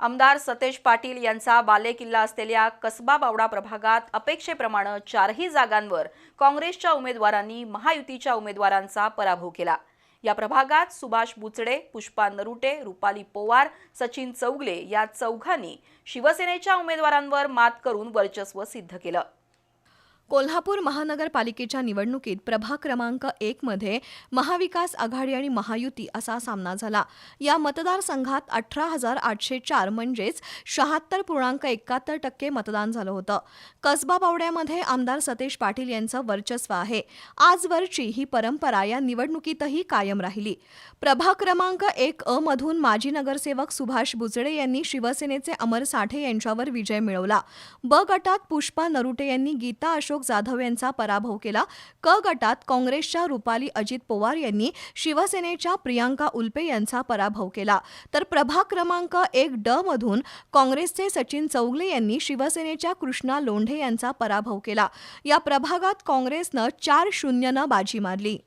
आमदार सतेज पाटील यांचा बालेकिल्ला असलेल्या कसबा बावडा प्रभागात अपेक्षेप्रमाणे चारही जागांवर काँग्रेसच्या उमेदवारांनी महायुतीच्या उमेदवारांचा पराभव केला. या प्रभागात सुभाष बुचडे पुष्पा नरुटे रुपाली पोवार सचिन चौगले या चौघांनी शिवसेनेच्या उमेदवारांवर मात करून वर्चस्व सिद्ध केलं. कोल्हापूर महानगरपालिकेच्या निवडणुकीत प्रभाग क्रमांक एकमध्ये महाविकास आघाडी आणि महायुती असा सामना झाला. या मतदारसंघात अठरा हजार आठशे चार म्हणजेच शहात्तर पूर्णांक एकाहत्तर टक्के मतदान झालं होतं. कसबा बावड्यामध्ये आमदार सतेज पाटील यांचं वर्चस्व आहे. आजवरची ही परंपरा या निवडणुकीतही कायम राहिली. प्रभाग क्रमांक एक अ मधून माजी नगरसेवक सुभाष बुजडे यांनी शिवसेनेचे अमर साठे यांच्यावर विजय मिळवला. ब गटात पुष्पा नरुटे यांनी गीता अशोक अशोक जाधव यांचा पराभव केला. क गटात काँग्रेसच्या रुपाली अजित पवार यांनी शिवसेनेच्या प्रियांका उल्पे यांचा पराभव केला. तर प्रभाग क्रमांक एक ड मधून काँग्रेसचे सचिन चौगले यांनी शिवसेनेच्या कृष्णा लोंढे यांचा पराभव केला. या प्रभागात काँग्रेसनं चार शून्यनं बाजी मारली.